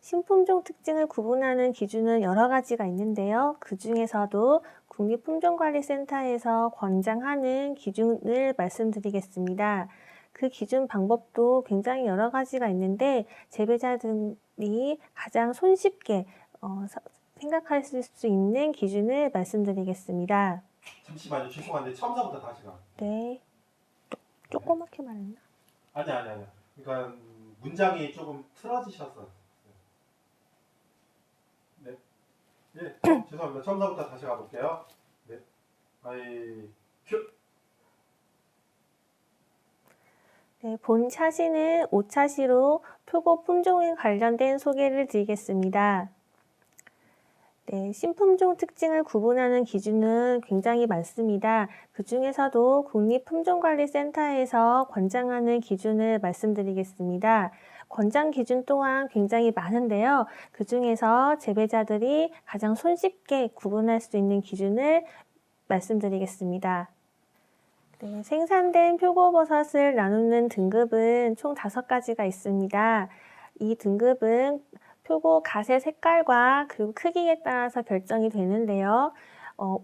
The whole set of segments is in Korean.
신품종 특징을 구분하는 기준은 여러 가지가 있는데요. 그 중에서도 국립품종관리센터에서 권장하는 기준을 말씀드리겠습니다. 그 기준 방법도 굉장히 여러 가지가 있는데 재배자들이 가장 손쉽게 어, 서- 생각하실 수 있는 기준을 말씀드리겠습니다. 잠시만요. 죄송한데 처음서부터 다시 가. 네. 쪼- 조그맣게 말했나? 아니 아니 아니. 그러니까 음, 문장이 조금 틀어지셨어요. 네. 네. 죄송합니다. 처음서부터 다시 가볼게요. 네. 아이 큐. 네, 본 차시는 5차시로 표고 품종에 관련된 소개를 드리겠습니다. 네, 신품종 특징을 구분하는 기준은 굉장히 많습니다. 그 중에서도 국립품종관리센터에서 권장하는 기준을 말씀드리겠습니다. 권장 기준 또한 굉장히 많은데요. 그 중에서 재배자들이 가장 손쉽게 구분할 수 있는 기준을 말씀드리겠습니다. 네, 생산된 표고버섯을 나누는 등급은 총 다섯 가지가 있습니다. 이 등급은 표고 갓의 색깔과 그리고 크기에 따라서 결정이 되는데요. 어,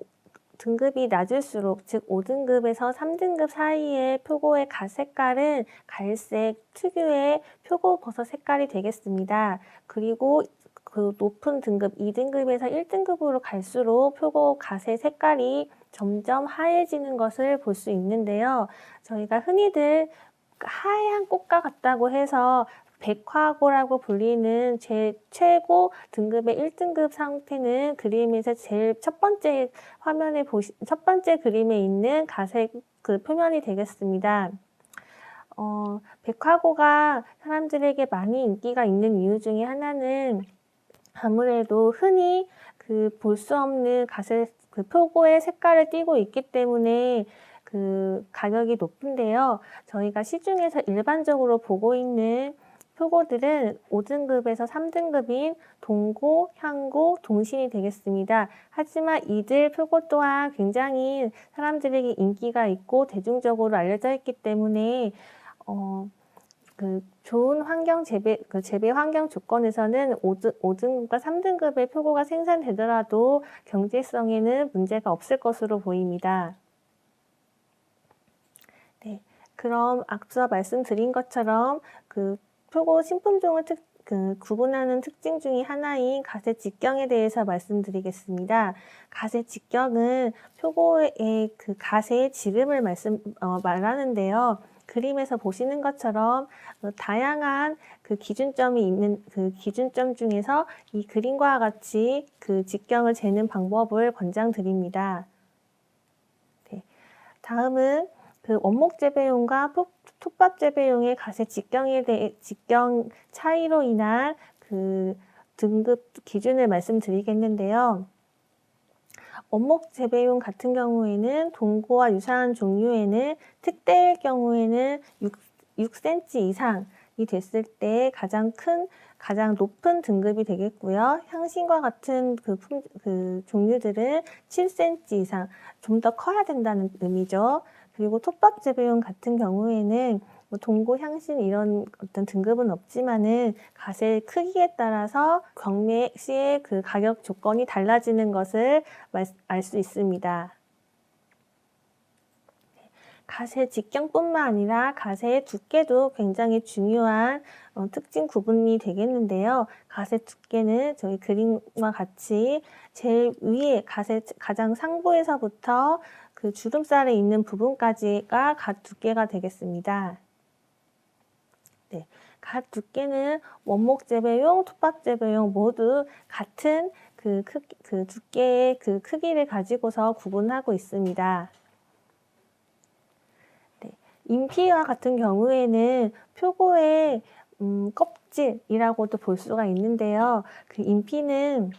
등급이 낮을수록 즉 5등급에서 3등급 사이의 표고의 갓 색깔은 갈색 특유의 표고 버섯 색깔이 되겠습니다. 그리고 그 높은 등급 2등급에서 1등급으로 갈수록 표고 갓의 색깔이 점점 하얘지는 것을 볼 수 있는데요. 저희가 흔히들 하얀 꽃과 같다고 해서 백화고라고 불리는 제 최고 등급의 1등급 상태는 그림에서 제일 첫 번째 화면에 보시 첫 번째 그림에 있는 가색 그 표면이 되겠습니다. 어, 백화고가 사람들에게 많이 인기가 있는 이유 중에 하나는 아무래도 흔히 그 볼 수 없는 가색 그 표고의 색깔을 띠고 있기 때문에 그 가격이 높은데요. 저희가 시중에서 일반적으로 보고 있는 표고들은 5등급에서 3등급인 동고, 향고, 동신이 되겠습니다. 하지만 이들 표고 또한 굉장히 사람들에게 인기가 있고 대중적으로 알려져 있기 때문에 어, 그 좋은 환경 재배 그 재배 환경 조건에서는 5등, 5등급과 3등급의 표고가 생산되더라도 경제성에는 문제가 없을 것으로 보입니다. 네, 그럼 앞서 말씀드린 것처럼 그 표고 신품종을 특, 그 구분하는 특징 중의 하나인 가세 직경에 대해서 말씀드리겠습니다. 가세 직경은 표고의 그 가세의 지름을 말씀 어, 말하는데요. 그림에서 보시는 것처럼 어, 다양한 그 기준점이 있는 그 기준점 중에서 이 그림과 같이 그 직경을 재는 방법을 권장드립니다. 네. 다음은 그 원목 재배용과 톱- 톱밥 재배용의 가세 직경에 대해 직경 차이로 인한 그 등급 기준을 말씀드리겠는데요. 원목 재배용 같은 경우에는 동고와 유사한 종류에는 특대일 경우에는 6, 6cm 이상이 됐을 때 가장 큰 가장 높은 등급이 되겠고요. 향신과 같은 그, 품, 그 종류들은 7cm 이상 좀 더 커야 된다는 의미죠. 그리고 톱밥 재배용 같은 경우에는 뭐 동고, 향신 이런 어떤 등급은 없지만은 갓의 크기에 따라서 경매 시의 그 가격 조건이 달라지는 것을 알 수 있습니다. 갓의 직경뿐만 아니라 갓의 두께도 굉장히 중요한 어, 특징 구분이 되겠는데요. 갓의 두께는 저희 그림과 같이 제일 위에 갓의 가장 상부에서부터 그 주름살에 있는 부분까지가 갓 두께가 되겠습니다. 네, 갓 두께는 원목 재배용, 톱밥 재배용 모두 같은 그, 크기, 그 두께의 그 크기를 가지고서 구분하고 있습니다. 네, 인피와 같은 경우에는 표고의 음, 껍질이라고도 볼 수가 있는데요. 그 인피는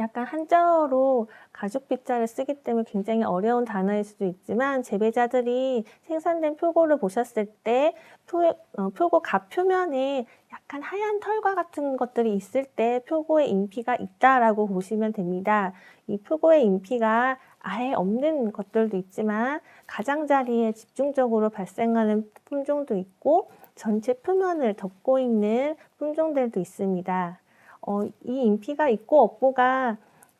약간 한자어로 가죽 빗자를 쓰기 때문에 굉장히 어려운 단어일 수도 있지만 재배자들이 생산된 표고를 보셨을 때 표, 어, 표고 갓 표면에 약간 하얀 털과 같은 것들이 있을 때 표고의 인피가 있다라고 보시면 됩니다. 이 표고의 인피가 아예 없는 것들도 있지만 가장자리에 집중적으로 발생하는 품종도 있고 전체 표면을 덮고 있는 품종들도 있습니다. 어, 이 인피가 있고 없고가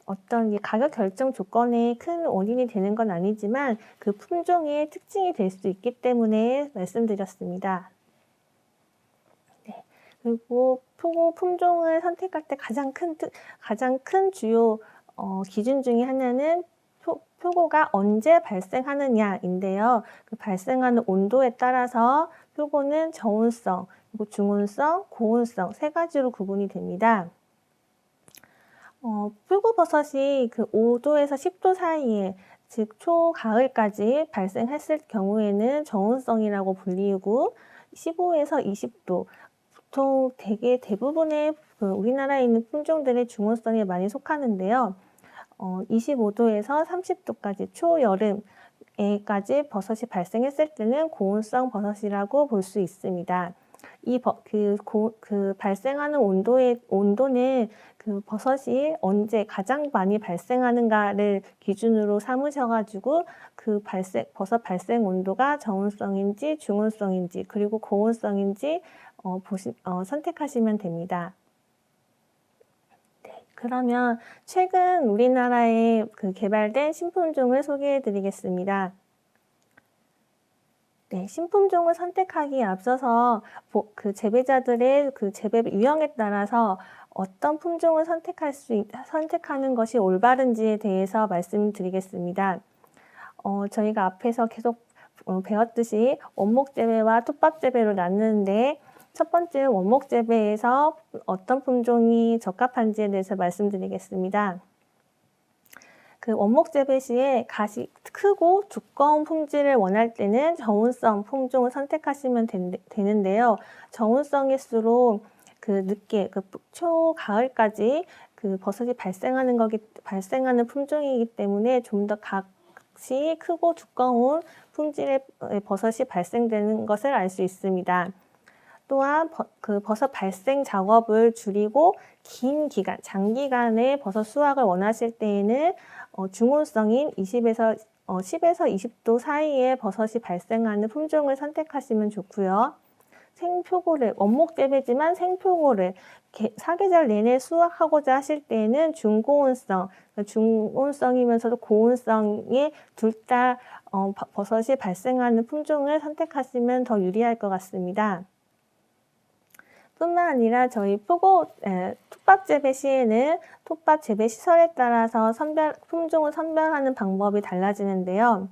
어떤 이 가격 결정 조건에 큰 원인이 되는 건 아니지만 그 품종의 특징이 될 수 있기 때문에 말씀드렸습니다. 네. 그리고 표고 품종을 선택할 때 가장 큰 특- 가장 큰 주요 어, 기준 중에 하나는 표, 표고가 언제 발생하느냐인데요. 그 발생하는 온도에 따라서 표고는 저온성, 그리고 중온성, 고온성 세 가지로 구분이 됩니다. 어, 표고버섯이 그 5도에서 10도 사이에 즉 초가을까지 발생했을 경우에는 저온성이라고 불리우고 15에서 20도 보통 대개 대부분의 그 우리나라에 있는 품종들의 중온성에 많이 속하는데요. 어, 25도에서 30도까지 초여름에까지 버섯이 발생했을 때는 고온성 버섯이라고 볼 수 있습니다. 이그 그 발생하는 온도의 온도는 그 버섯이 언제 가장 많이 발생하는가를 기준으로 삼으셔가지고 그 발생 버섯 발생 온도가 저온성인지 중온성인지 그리고 고온성인지 어, 보시, 어, 선택하시면 됩니다. 네, 그러면 최근 우리나라에 그 개발된 신품종을 소개해 드리겠습니다. 네, 신품종을 선택하기에 앞서서 보- 그 재배자들의 그 재배 유형에 따라서 어떤 품종을 선택할 수 있- 선택하는 것이 올바른지에 대해서 말씀드리겠습니다. 어, 저희가 앞에서 계속 어, 배웠듯이 원목 재배와 톱밥 재배로 나누는데 첫 번째 원목 재배에서 어떤 품종이 적합한지에 대해서 말씀드리겠습니다. 그 원목 재배 시에 가시 크고 두꺼운 품질을 원할 때는 저온성 품종을 선택하시면 된- 되는데요. 저온성일수록 그 늦게 그 초 가을까지 그 버섯이 발생하는 거기 발생하는 품종이기 때문에 좀더 값이 크고 두꺼운 품질의 버섯이 발생되는 것을 알 수 있습니다. 또한 버, 그 버섯 발생 작업을 줄이고 긴 기간, 장기간의 버섯 수확을 원하실 때에는 어, 중온성인 20에서 어, 10에서 20도 사이에 버섯이 발생하는 품종을 선택하시면 좋고요. 생표고를 원목 재배지만 생표고를 개- 사계절 내내 수확하고자 하실 때에는 중고온성, 그러니까 중온성이면서도 고온성의 둘다 어, 버- 버섯이 발생하는 품종을 선택하시면 더 유리할 것 같습니다. 뿐만 아니라 저희 표고 에, 톱밥 재배 시에는 톱밥 재배 시설에 따라서 선별 품종을 선별하는 방법이 달라지는데요.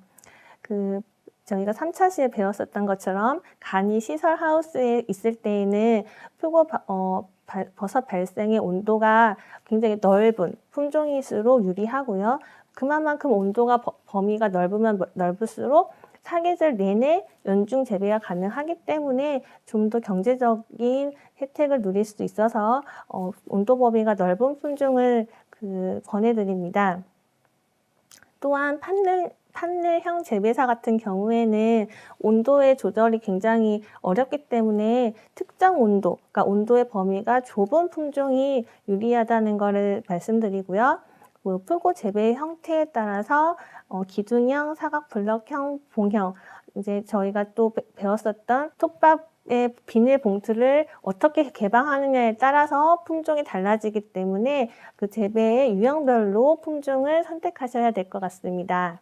그 저희가 3차 시에 배웠었던 것처럼 간이 시설 하우스에 있을 때에는 표고 바- 어, 발- 버섯 발생의 온도가 굉장히 넓은 품종일수록 유리하고요. 그만큼 온도가 버- 범위가 넓으면 뭐- 넓을수록 사계절 내내 연중 재배가 가능하기 때문에 좀 더 경제적인 혜택을 누릴 수 있어서 어, 온도 범위가 넓은 품종을 그 권해드립니다. 또한 판넬 판넬형 재배사 같은 경우에는 온도의 조절이 굉장히 어렵기 때문에 특정 온도, 그러니까 온도의 범위가 좁은 품종이 유리하다는 것을 말씀드리고요. 뭐 풀고 재배 형태에 따라서 어, 기둥형, 사각 블럭형, 봉형 이제 저희가 또 배- 배웠었던 톱밥의 비닐 봉투를 어떻게 개방하느냐에 따라서 품종이 달라지기 때문에 그 재배의 유형별로 품종을 선택하셔야 될 것 같습니다.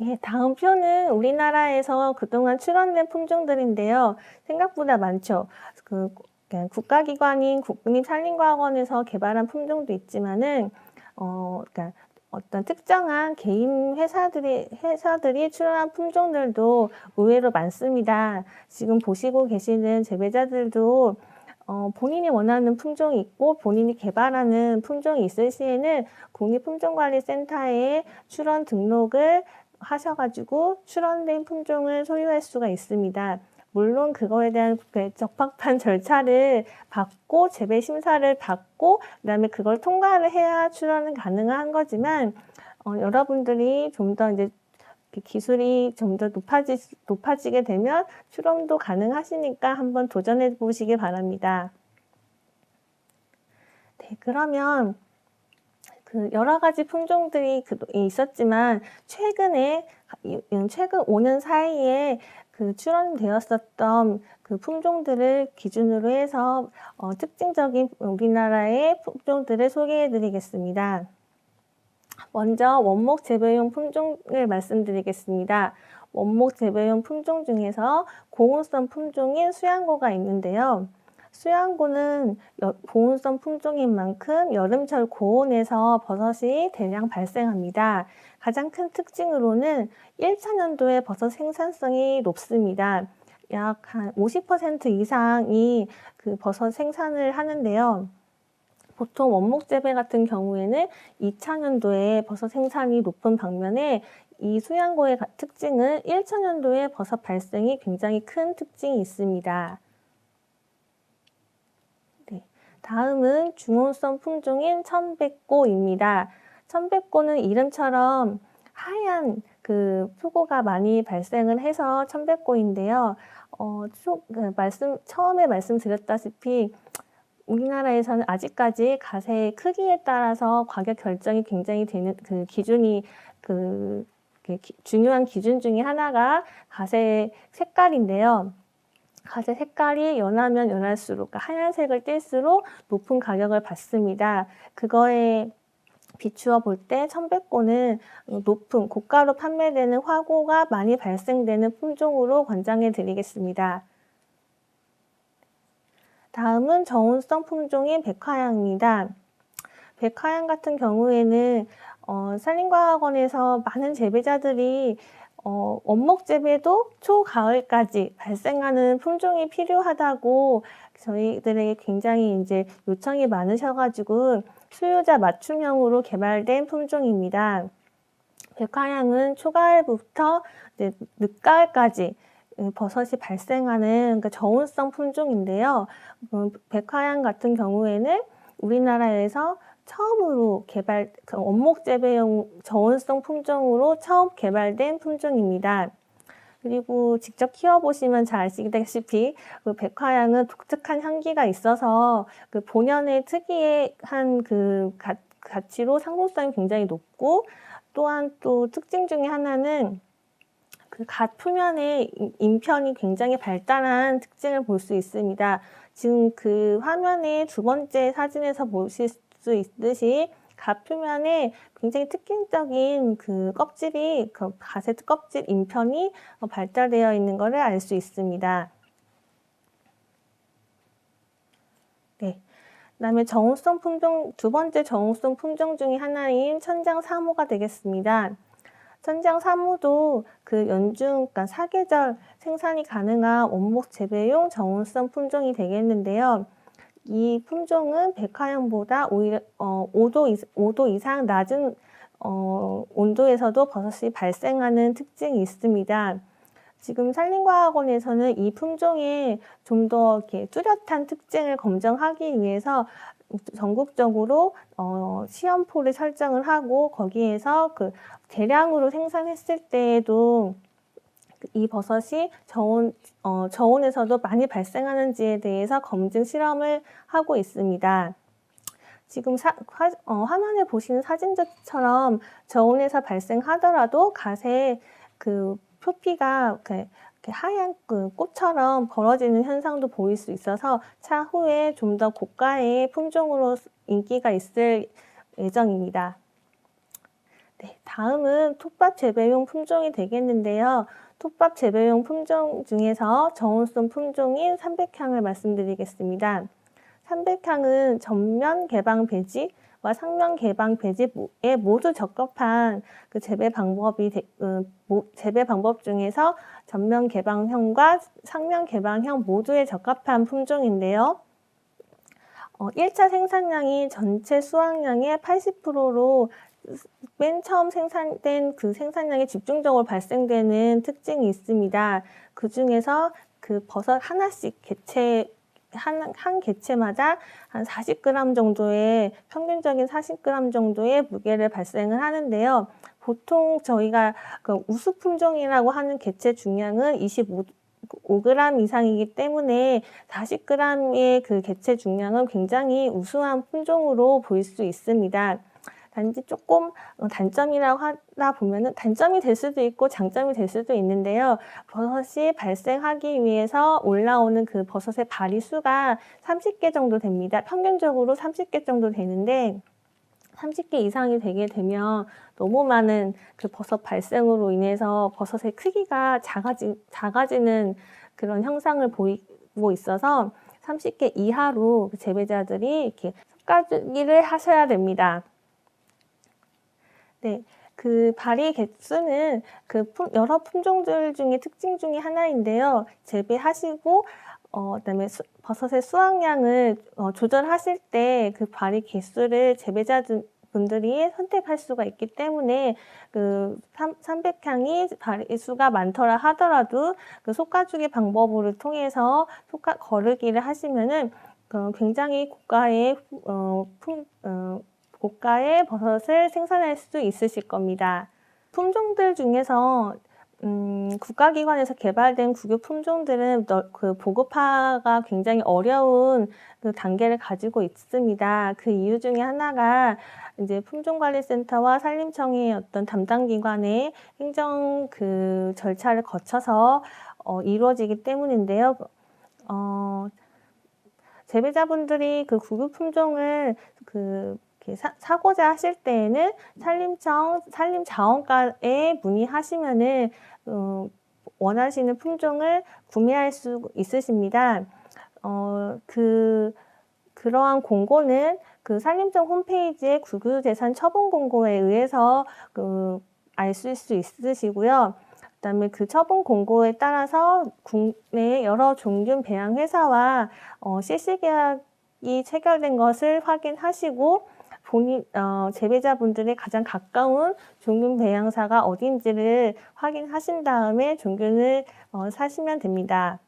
예, 다음 표는 우리나라에서 그동안 출원된 품종들인데요. 생각보다 많죠. 그 그냥 국가기관인 국립산림과학원에서 개발한 품종도 있지만은 어, 그러니까 어떤 특정한 개인 회사들이 회사들이 출원한 품종들도 의외로 많습니다. 지금 보시고 계시는 재배자들도 어, 본인이 원하는 품종이 있고 본인이 개발하는 품종이 있을 시에는 국립품종관리센터에 출원 등록을 하셔가지고 출원된 품종을 소유할 수가 있습니다. 물론 그거에 대한 그 적합한 절차를 받고 재배 심사를 받고 그다음에 그걸 통과를 해야 출원은 가능한 거지만 어, 여러분들이 좀 더 이제 그 기술이 좀 더 높아지, 높아지게 되면 출원도 가능하시니까 한번 도전해 보시기 바랍니다. 네, 그러면 그 여러 가지 품종들이 그- 있었지만 최근에 최근 5년 사이에 그 출원되었었던 그 품종들을 기준으로 해서 어, 특징적인 우리나라의 품종들을 소개해 드리겠습니다. 먼저 원목 재배용 품종을 말씀드리겠습니다. 원목 재배용 품종 중에서 고온성 품종인 수양고가 있는데요. 수양고는 여- 고온성 품종인 만큼 여름철 고온에서 버섯이 대량 발생합니다. 가장 큰 특징으로는 1차 년도에 버섯 생산성이 높습니다. 약 한 50% 이상이 그 버섯 생산을 하는데요. 보통 원목 재배 같은 경우에는 2차 년도에 버섯 생산이 높은 반면에 이 수양고의 가- 특징은 1차 년도에 버섯 발생이 굉장히 큰 특징이 있습니다. 네, 다음은 중온성 품종인 천백고입니다. 천백고는 이름처럼 하얀 그 표고가 많이 발생을 해서 천백고인데요. 어, 초- 그 말씀 처음에 말씀드렸다시피 우리나라에서는 아직까지 가세의 크기에 따라서 가격 결정이 굉장히 되는 그 기준이 그, 그 기- 중요한 기준 중에 하나가 가세의 색깔인데요. 가세 색깔이 연하면 연할수록 그러니까 하얀색을 띨수록 높은 가격을 받습니다. 그거에 비추어 볼 때 천백고는 높은 고가로 판매되는 화고가 많이 발생되는 품종으로 권장해 드리겠습니다. 다음은 저온성 품종인 백화향입니다. 백화향 같은 경우에는 어, 산림과학원에서 많은 재배자들이 어, 원목 재배도 초가을까지 발생하는 품종이 필요하다고 저희들에게 굉장히 이제 요청이 많으셔가지고 수요자 맞춤형으로 개발된 품종입니다. 백화향은 초가을부터 늦가을까지 음, 버섯이 발생하는 그 저온성 품종인데요. 음, 백화향 같은 경우에는 우리나라에서 처음으로 개발, 그 원목 재배용 저온성 품종으로 처음 개발된 품종입니다. 그리고 직접 키워보시면 잘 아시다시피 그 백화향은 독특한 향기가 있어서 그 본연의 특이한 그 가, 가치로 상품성이 굉장히 높고 또한 또 특징 중에 하나는 그갓 표면의 인- 인편이 굉장히 발달한 특징을 볼 수 있습니다. 지금 그 화면의 두 번째 사진에서 보실 수 있듯이 갓 표면에 굉장히 특징적인 그 껍질이 그 갓의 껍질 인편이 어, 발달되어 있는 것을 알 수 있습니다. 네. 그다음에 정우성 품종 두 번째 정우성 품종 중에 하나인 천장 3호가 되겠습니다. 천장 3호도 그 연중, 그러니까 사계절 생산이 가능한 원목 재배용 정온성 품종이 되겠는데요. 이 품종은 백화향보다 오히려 어, 5도, 이, 5도 이상 낮은 어, 온도에서도 버섯이 발생하는 특징이 있습니다. 지금 산림과학원에서는 이 품종의 좀 더 뚜렷한 특징을 검증하기 위해서 전국적으로 어, 시험포를 설정을 하고 거기에서 그 대량으로 생산했을 때에도 이 버섯이 저온, 어, 저온에서도 많이 발생하는지에 대해서 검증 실험을 하고 있습니다. 지금 사, 화, 어, 화면에 보시는 사진처럼 저온에서 발생하더라도 갓의 그 표피가 이렇게 하얀 그 꽃처럼 벌어지는 현상도 보일 수 있어서 차후에 좀 더 고가의 품종으로 인기가 있을 예정입니다. 네, 다음은 톱밥 재배용 품종이 되겠는데요. 톱밥 재배용 품종 중에서 저온성 품종인 삼백향을 말씀드리겠습니다. 삼백향은 전면 개방 배지와 상면 개방 배지에 모두 적합한 그 재배 방법이 모- 재배 방법 중에서 전면 개방형과 상면 개방형 모두에 적합한 품종인데요. 어, 1차 생산량이 전체 수확량의 80%로 맨 처음 생산된 그 생산량이 집중적으로 발생되는 특징이 있습니다. 그 중에서 그 버섯 하나씩 개체 한, 한 개체마다 한 40g 정도의 평균적인 40g 정도의 무게를 발생을 하는데요. 보통 저희가 그 우수 품종이라고 하는 개체 중량은 25 5g 이상이기 때문에 40g의 그 개체 중량은 굉장히 우수한 품종으로 보일 수 있습니다. 단지 조금 어, 단점이라고 하다 보면은 단점이 될 수도 있고 장점이 될 수도 있는데요. 버섯이 발생하기 위해서 올라오는 그 버섯의 발이 수가 30개 정도 됩니다. 평균적으로 30개 정도 되는데 30개 이상이 되게 되면 너무 많은 그 버섯 발생으로 인해서 버섯의 크기가 작아지, 작아지는 그런 현상을 보이고 있어서 30개 이하로 그 재배자들이 이렇게 솎아주기를 하셔야 됩니다. 네. 그 발이 개수는 그 품- 여러 품종들 중에 특징 중에 하나인데요. 재배하시고 어, 그다음에 수- 버섯의 수확량을 어, 조절하실 때 그 발이 개수를 재배자들 분들이 선택할 수가 있기 때문에 그 300향이 발의 수가 많더라 하더라도 그 솎아주기 방법을 통해서 솎아 거르기를 하시면은 그 굉장히 고가의 어, 품, 어, 고가의 버섯을 생산할 수 있으실 겁니다. 품종들 중에서 음, 국가기관에서 개발된 국유 품종들은 너- 그 보급화가 굉장히 어려운 그 단계를 가지고 있습니다. 그 이유 중에 하나가 이제 품종관리센터와 산림청의 어떤 담당 기관의 행정 그 절차를 거쳐서 어, 이루어지기 때문인데요. 어, 재배자분들이 그 국유 품종을 그 사, 사고자 하실 때에는 산림청 산림자원과에 문의하시면은 어, 원하시는 품종을 구매할 수 있으십니다. 어, 그 그러한 공고는 그 산림청 홈페이지의 국유재산 처분 공고에 의해서 그 아실 수 있으시고요. 그다음에 그 처분 공고에 따라서 국내 여러 종균 배양 회사와 어, 실시 계약이 체결된 것을 확인하시고 본인 어, 재배자분들의 가장 가까운 종균 배양사가 어딘지를 확인하신 다음에 종균을 어, 사시면 됩니다.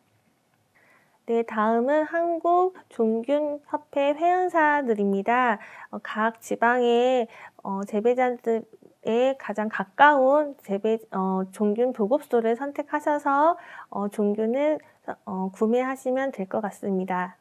네, 다음은 한국 종균협회 회원사들입니다. 어, 각 지방의 어, 재배자들의 가장 가까운 재배 어, 종균 보급소를 선택하셔서 어, 종균을 어, 구매하시면 될 것 같습니다.